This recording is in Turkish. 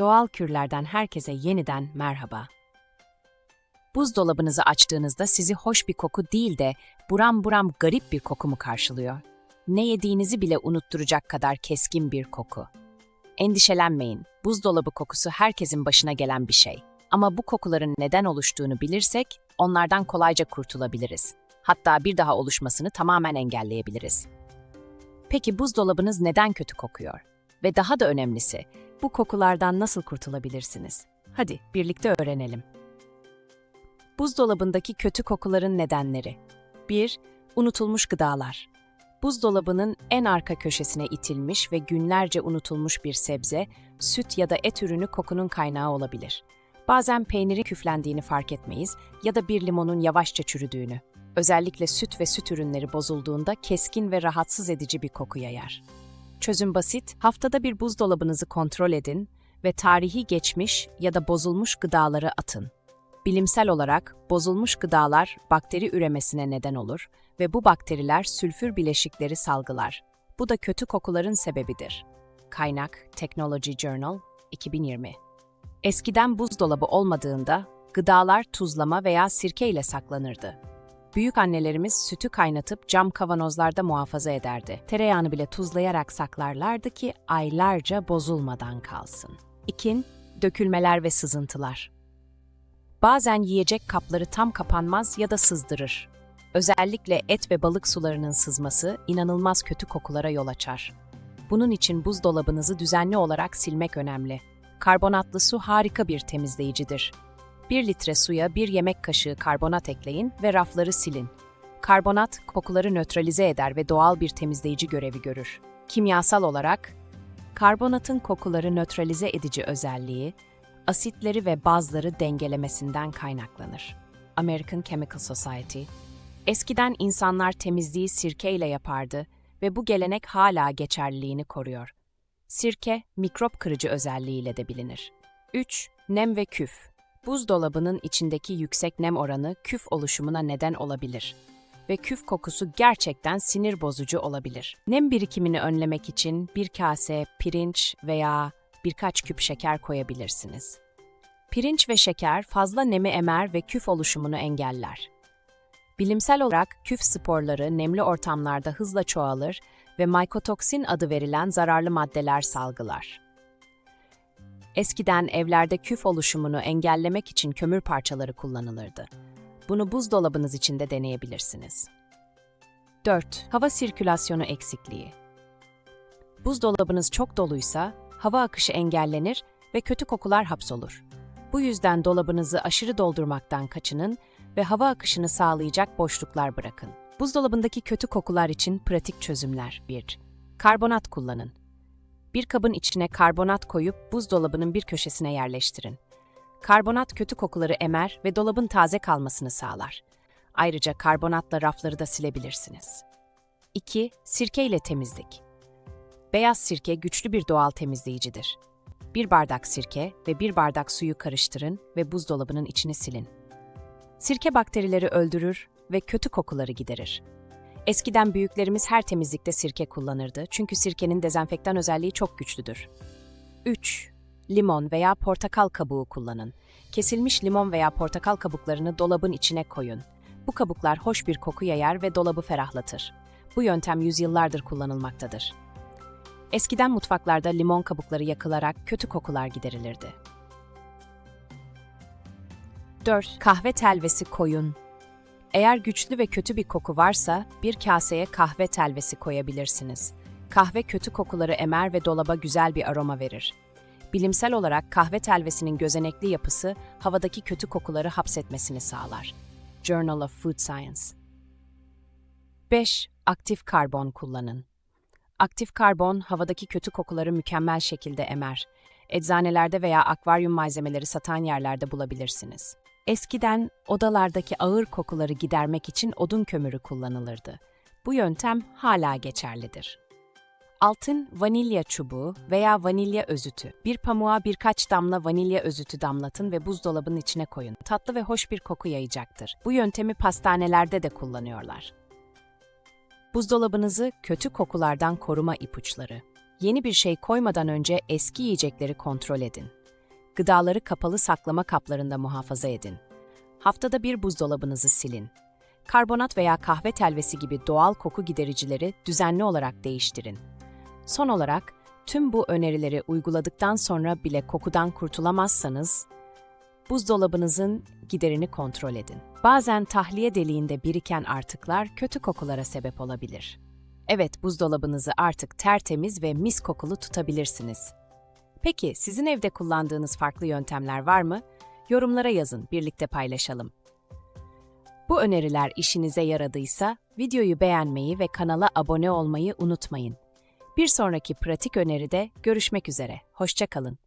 Doğal kürlerden herkese yeniden merhaba. Buzdolabınızı açtığınızda sizi hoş bir koku değil de buram buram garip bir koku mu karşılıyor? Ne yediğinizi bile unutturacak kadar keskin bir koku. Endişelenmeyin, buzdolabı kokusu herkesin başına gelen bir şey. Ama bu kokuların neden oluştuğunu bilirsek, onlardan kolayca kurtulabiliriz. Hatta bir daha oluşmasını tamamen engelleyebiliriz. Peki buzdolabınız neden kötü kokuyor? Ve daha da önemlisi, bu kokulardan nasıl kurtulabilirsiniz? Hadi birlikte öğrenelim. Buzdolabındaki kötü kokuların nedenleri. 1. Unutulmuş gıdalar. Buzdolabının en arka köşesine itilmiş ve günlerce unutulmuş bir sebze, süt ya da et ürünü kokunun kaynağı olabilir. Bazen peynirin küflendiğini fark etmeyiz ya da bir limonun yavaşça çürüdüğünü. Özellikle süt ve süt ürünleri bozulduğunda keskin ve rahatsız edici bir koku yayar. Çözüm basit, haftada bir buzdolabınızı kontrol edin ve tarihi geçmiş ya da bozulmuş gıdaları atın. Bilimsel olarak bozulmuş gıdalar bakteri üremesine neden olur ve bu bakteriler sülfür bileşikleri salgılar. Bu da kötü kokuların sebebidir. Kaynak Technology Journal 2020 Eskiden buzdolabı olmadığında gıdalar tuzlama veya sirke ile saklanırdı. Büyük annelerimiz sütü kaynatıp cam kavanozlarda muhafaza ederdi. Tereyağını bile tuzlayarak saklarlardı ki aylarca bozulmadan kalsın. İkin, dökülmeler ve sızıntılar. Bazen yiyecek kapları tam kapanmaz ya da sızdırır. Özellikle et ve balık sularının sızması inanılmaz kötü kokulara yol açar. Bunun için buzdolabınızı düzenli olarak silmek önemli. Karbonatlı su harika bir temizleyicidir. 1 litre suya 1 yemek kaşığı karbonat ekleyin ve rafları silin. Karbonat kokuları nötralize eder ve doğal bir temizleyici görevi görür. Kimyasal olarak, karbonatın kokuları nötralize edici özelliği, asitleri ve bazları dengelemesinden kaynaklanır. American Chemical Society Eskiden insanlar temizliği sirke ile yapardı ve bu gelenek hala geçerliliğini koruyor. Sirke, mikrop kırıcı özelliğiyle de bilinir. 3. Nem ve küf Buzdolabının içindeki yüksek nem oranı küf oluşumuna neden olabilir ve küf kokusu gerçekten sinir bozucu olabilir. Nem birikimini önlemek için bir kase pirinç veya birkaç küp şeker koyabilirsiniz. Pirinç ve şeker fazla nemi emer ve küf oluşumunu engeller. Bilimsel olarak küf sporları nemli ortamlarda hızla çoğalır ve mycotoksin adı verilen zararlı maddeler salgılar. Eskiden evlerde küf oluşumunu engellemek için kömür parçaları kullanılırdı. Bunu buzdolabınız içinde deneyebilirsiniz. 4. Hava sirkülasyonu eksikliği. Buzdolabınız çok doluysa hava akışı engellenir ve kötü kokular hapsolur. Bu yüzden dolabınızı aşırı doldurmaktan kaçının ve hava akışını sağlayacak boşluklar bırakın. Buzdolabındaki kötü kokular için pratik çözümler 1. Karbonat kullanın. Bir kabın içine karbonat koyup buzdolabının bir köşesine yerleştirin. Karbonat kötü kokuları emer ve dolabın taze kalmasını sağlar. Ayrıca karbonatla rafları da silebilirsiniz. 2. Sirke ile temizlik. Beyaz sirke güçlü bir doğal temizleyicidir. Bir bardak sirke ve bir bardak suyu karıştırın ve buzdolabının içini silin. Sirke bakterileri öldürür ve kötü kokuları giderir. Eskiden büyüklerimiz her temizlikte sirke kullanırdı çünkü sirkenin dezenfektan özelliği çok güçlüdür. 3. Limon veya portakal kabuğu kullanın. Kesilmiş limon veya portakal kabuklarını dolabın içine koyun. Bu kabuklar hoş bir koku yayar ve dolabı ferahlatır. Bu yöntem yüzyıllardır kullanılmaktadır. Eskiden mutfaklarda limon kabukları yakılarak kötü kokular giderilirdi. 4. Kahve telvesi koyun. Eğer güçlü ve kötü bir koku varsa bir kaseye kahve telvesi koyabilirsiniz. Kahve kötü kokuları emer ve dolaba güzel bir aroma verir. Bilimsel olarak kahve telvesinin gözenekli yapısı havadaki kötü kokuları hapsetmesini sağlar. Journal of Food Science 5. Aktif karbon kullanın. Aktif karbon havadaki kötü kokuları mükemmel şekilde emer. Eczanelerde veya akvaryum malzemeleri satan yerlerde bulabilirsiniz. Eskiden odalardaki ağır kokuları gidermek için odun kömürü kullanılırdı. Bu yöntem hala geçerlidir. Altın vanilya çubuğu veya vanilya özütü. Bir pamuğa birkaç damla vanilya özütü damlatın ve buzdolabının içine koyun. Tatlı ve hoş bir koku yayacaktır. Bu yöntemi pastanelerde de kullanıyorlar. Buzdolabınızı kötü kokulardan koruma ipuçları. Yeni bir şey koymadan önce eski yiyecekleri kontrol edin. Gıdaları kapalı saklama kaplarında muhafaza edin. Haftada bir buzdolabınızı silin. Karbonat veya kahve telvesi gibi doğal koku gidericileri düzenli olarak değiştirin. Son olarak, tüm bu önerileri uyguladıktan sonra bile kokudan kurtulamazsanız, buzdolabınızın giderini kontrol edin. Bazen tahliye deliğinde biriken artıklar kötü kokulara sebep olabilir. Evet, buzdolabınızı artık tertemiz ve mis kokulu tutabilirsiniz. Peki, sizin evde kullandığınız farklı yöntemler var mı? Yorumlara yazın, birlikte paylaşalım. Bu öneriler işinize yaradıysa videoyu beğenmeyi ve kanala abone olmayı unutmayın. Bir sonraki pratik öneride görüşmek üzere. Hoşça kalın.